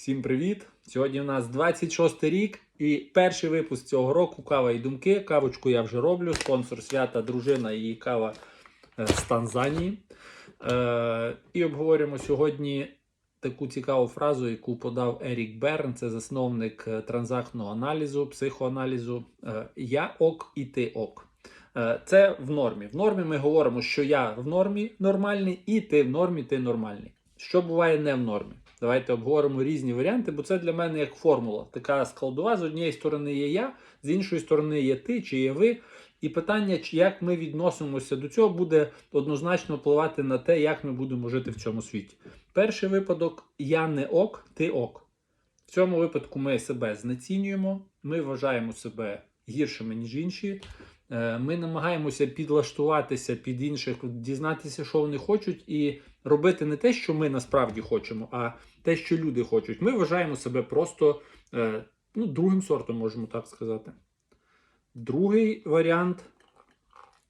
Всім привіт! Сьогодні у нас 26 рік і перший випуск цього року Кава і думки. Кавочку я вже роблю. Спонсор свята, дружина і кава е, з Танзанії. Е, і обговорюємо сьогодні таку цікаву фразу, яку подав Ерік Берн, це засновник е, транзактного аналізу, психоаналізу. Е, я ок і ти ок. Це в нормі. В нормі ми говоримо, що я в нормі нормальний, і ти в нормі, ти нормальний. Що буває не в нормі? Давайте обговоримо різні варіанти, бо це для мене як формула. Така складова. З однієї сторони є я, з іншої сторони є ти чи є ви. І питання, як ми відносимося до цього, буде однозначно впливати на те, як ми будемо жити в цьому світі. Перший випадок я не ок, ти ок. В цьому випадку ми себе знецінюємо, ми вважаємо себе гіршими, ніж інші. Е, Ми намагаємося підлаштуватися під інших, дізнатися, що вони хочуть, і робити не те, що ми насправді хочемо, а те, що люди хочуть. Ми вважаємо себе просто е, ну, другим сортом, можемо так сказати. Другий варіант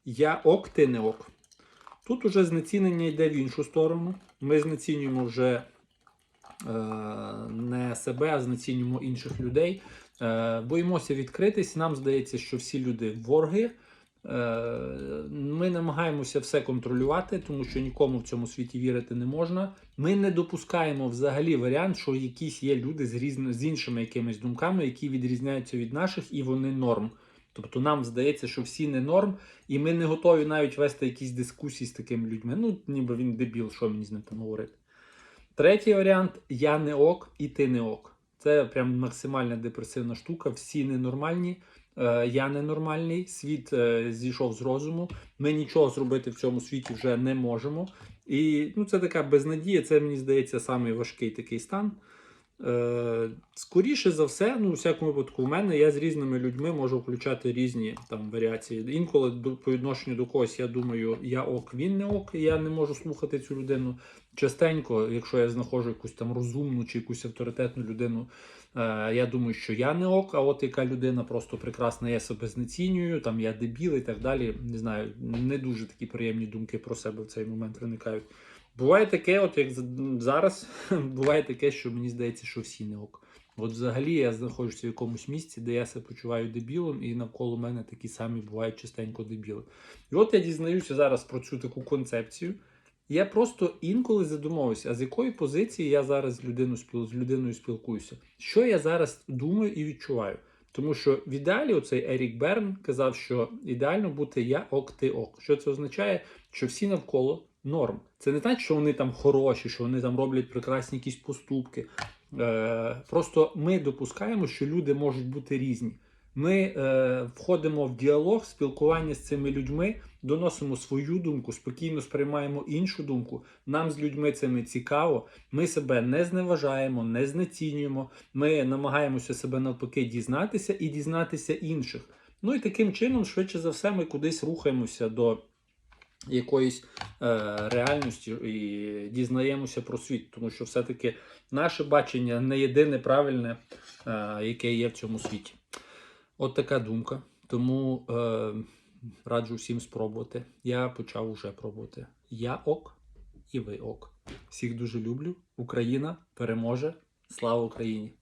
я ок, ти не ок. Тут уже знецінення йде в іншу сторону. Ми знецінюємо вже е, не себе, а знецінюємо інших людей. Е, боїмося відкритись. Нам здається, що всі люди ворги. Е, Ми намагаємося все контролювати, тому що нікому в цьому світі вірити не можна. Ми не допускаємо взагалі варіант, що якісь є люди з різно, з іншими якимись думками, які відрізняються від наших, і вони норм. Тобто нам здається, що всі не норм, і ми не готові навіть вести якісь дискусії з такими людьми. Ну, ніби він дебіл, що мені з ним там говорити. Третій варіант я не ок і ти не ок. Це прям максимальна депресивна штука. Всі ненормальні. Е, я ненормальний, світ е, зійшов з розуму. Ми нічого зробити в цьому світі вже не можемо. І ну, це така безнадія, це мені здається самий важкий такий стан. Е, скоріше за все, ну, у всякому випадку, у мене я з різними людьми можу включати різні там варіації. Інколи по відношенню до когось я думаю, я ок, він не ок, і я не можу слухати цю людину. Частенько, якщо я знаходжу якусь там розумну чи якусь авторитетну людину, е, я думаю, що я не ок, а от яка людина просто прекрасна, я себе знецінюю, там я дебіл і так далі. Не знаю, не дуже такі приємні думки про себе в цей момент виникають. Буває таке, от як зараз, буває таке, що мені здається, що всі не ок. От взагалі я знаходжуся в якомусь місці, де я себе почуваю дебілом, і навколо мене такі самі бувають частенько дебіли. І от я дізнаюся зараз про цю таку концепцію. Я просто інколи задумовуюся, а з якої позиції я зараз з людиною, з людиною спілкуюся? Що я зараз думаю і відчуваю? Тому що в ідеалі оцей Ерік Берн казав, що ідеально бути я ок, ти ок. Що це означає? Що всі навколо норм. Це не значить, що вони там хороші, що вони там роблять прекрасні якісь поступки. Е, просто ми допускаємо, що люди можуть бути різні. Ми е, входимо в діалог, спілкування з цими людьми, доносимо свою думку, спокійно сприймаємо іншу думку. Нам з людьми цими цікаво. Ми себе не зневажаємо, не знецінюємо. Ми намагаємося себе навпаки дізнатися і дізнатися інших. Ну і таким чином, швидше за все, ми кудись рухаємося до якоїсь е, реальності і дізнаємося про світ, тому що все-таки наше бачення не єдине правильне, е, яке є в цьому світі. От така думка. Тому е, раджу всім спробувати. Я почав уже пробувати. Я ок і ви ок. Всіх дуже люблю. Україна переможе. Слава Україні!